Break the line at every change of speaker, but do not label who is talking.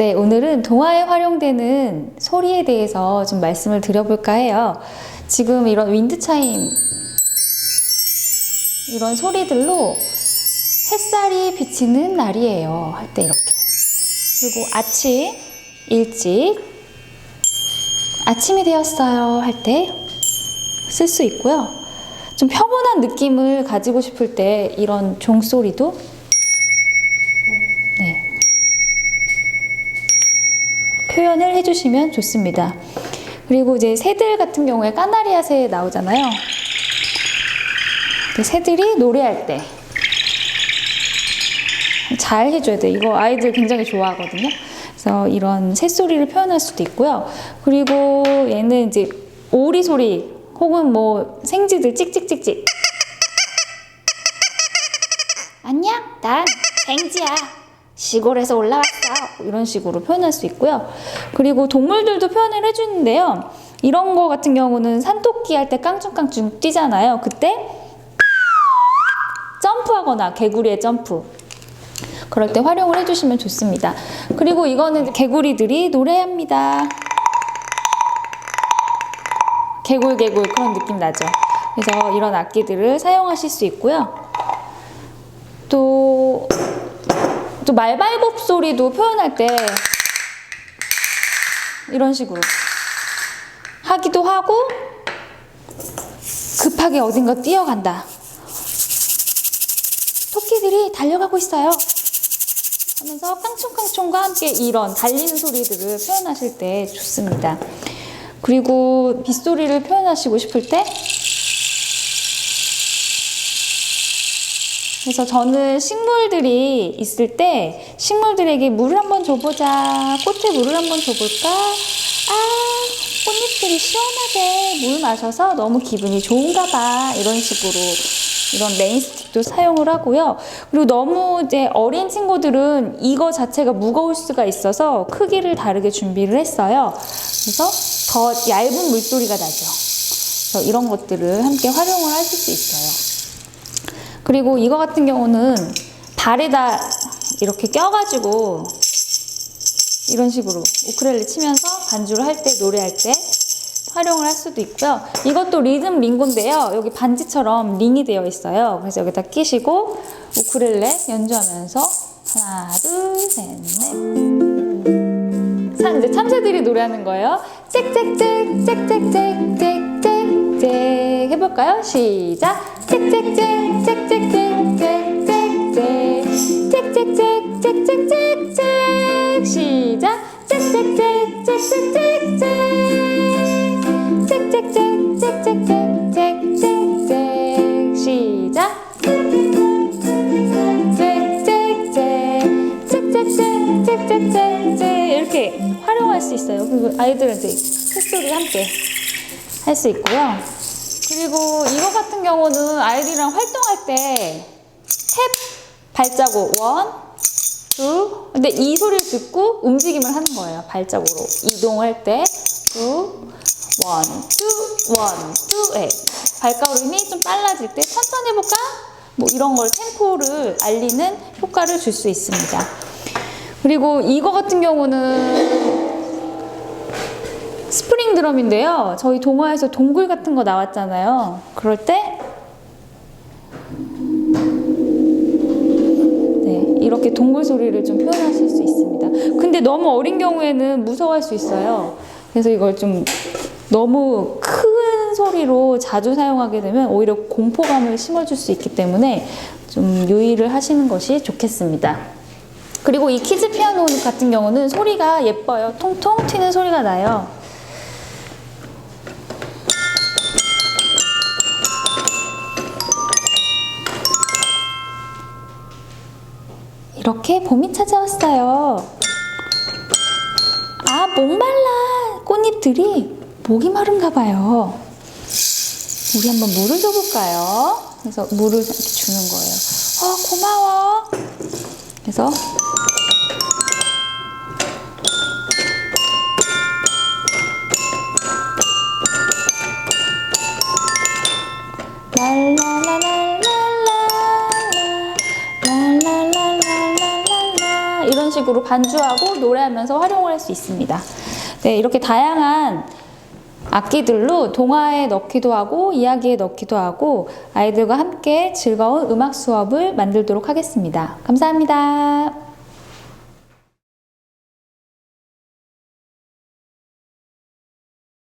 네, 오늘은 동화에 활용되는 소리에 대해서 좀 말씀을 드려볼까 해요. 지금 이런 윈드 차임, 이런 소리들로 햇살이 비치는 날이에요. 할 때 이렇게. 그리고 아침, 일찍, 아침이 되었어요. 할 때 쓸 수 있고요. 좀 평온한 느낌을 가지고 싶을 때 이런 종소리도 표현을 해주시면 좋습니다. 그리고 이제 새들 같은 경우에 까나리아 새 나오잖아요. 그 새들이 노래할 때 잘 해줘야 돼. 이거 아이들 굉장히 좋아하거든요. 그래서 이런 새소리를 표현할 수도 있고요. 그리고 얘는 이제 오리 소리 혹은 뭐 생쥐들 찍찍찍찍. 안녕, 난 생쥐야. 시골에서 올라왔어. 이런 식으로 표현할 수 있고요. 그리고 동물들도 표현을 해주는데요. 이런 거 같은 경우는 산토끼 할 때 깡충깡충 뛰잖아요. 그때 점프하거나 개구리의 점프. 그럴 때 활용을 해주시면 좋습니다. 그리고 이거는 개구리들이 노래합니다. 개굴개굴 그런 느낌 나죠. 그래서 이런 악기들을 사용하실 수 있고요. 또, 또 말발굽 소리도 표현할 때 이런 식으로 하기도 하고 급하게 어딘가 뛰어간다. 토끼들이 달려가고 있어요. 하면서 깡총깡총과 함께 이런 달리는 소리들을 표현하실 때 좋습니다. 그리고 빗소리를 표현하시고 싶을 때 그래서 저는 식물들이 있을 때 식물들에게 물을 한번 줘보자 꽃에 물을 한번 줘볼까 아 꽃잎들이 시원하게 물 마셔서 너무 기분이 좋은가 봐 이런 식으로 이런 레인스틱도 사용을 하고요. 그리고 너무 이제 어린 친구들은 이거 자체가 무거울 수가 있어서 크기를 다르게 준비를 했어요. 그래서 더 얇은 물소리가 나죠. 이런 것들을 함께 활용을 하실 수 있어요. 그리고 이거 같은 경우는 발에다 이렇게 껴가지고 이런 식으로 우크렐레 치면서 반주를 할 때, 노래할 때 활용을 할 수도 있고요. 이것도 리듬 링고인데요. 여기 반지처럼 링이 되어 있어요. 그래서 여기다 끼시고 우크렐레 연주하면서 하나, 둘, 셋, 넷. 참, 이제 참새들이 노래하는 거예요. 짹짹짹, 짹짹짹, 짹짹짹. 해볼까요? 시작. 짹짹짹, 짹짹짹, 짹짹짹. 짹짹짹, 짹짹짹, 시작. 짹짹짹, 짹짹짹, 짹짹짹, 시작. 이렇게 활용할 수 있어요. 그리고 아이들한테 콧소리 함께 할 수 있고요. 그리고 이거 같은 경우는 아이들이랑 활동할 때탭 발자국 원, 투. 근데 이 소리를 듣고 움직임을 하는 거예요. 발자국으로 이동할 때 투, 원, 투, 원, 투. 네. 발걸음이 좀 빨라질 때 천천히 해볼까? 뭐 이런 걸 템포를 알리는 효과를 줄 수 있습니다. 그리고 이거 같은 경우는 스프링 드럼인데요. 저희 동화에서 동굴 같은 거 나왔잖아요. 그럴 때 소리를 좀 표현하실 수 있습니다. 근데 너무 어린 경우에는 무서워할 수 있어요. 그래서 이걸 좀 너무 큰 소리로 자주 사용하게 되면 오히려 공포감을 심어줄 수 있기 때문에 좀 유의를 하시는 것이 좋겠습니다. 그리고 이 키즈 피아노 같은 경우는 소리가 예뻐요. 통통 튀는 소리가 나요. 이렇게 봄이 찾아왔어요. 아, 목말라. 꽃잎들이 목이 마른가 봐요. 우리 한번 물을 줘볼까요? 그래서 물을 이렇게 주는 거예요. 어, 고마워. 그래서 식으로 반주하고 노래하면서 활용을 할 수 있습니다. 네, 이렇게 다양한 악기들로 동화에 넣기도 하고 이야기에 넣기도 하고 아이들과 함께 즐거운 음악 수업을 만들도록 하겠습니다. 감사합니다.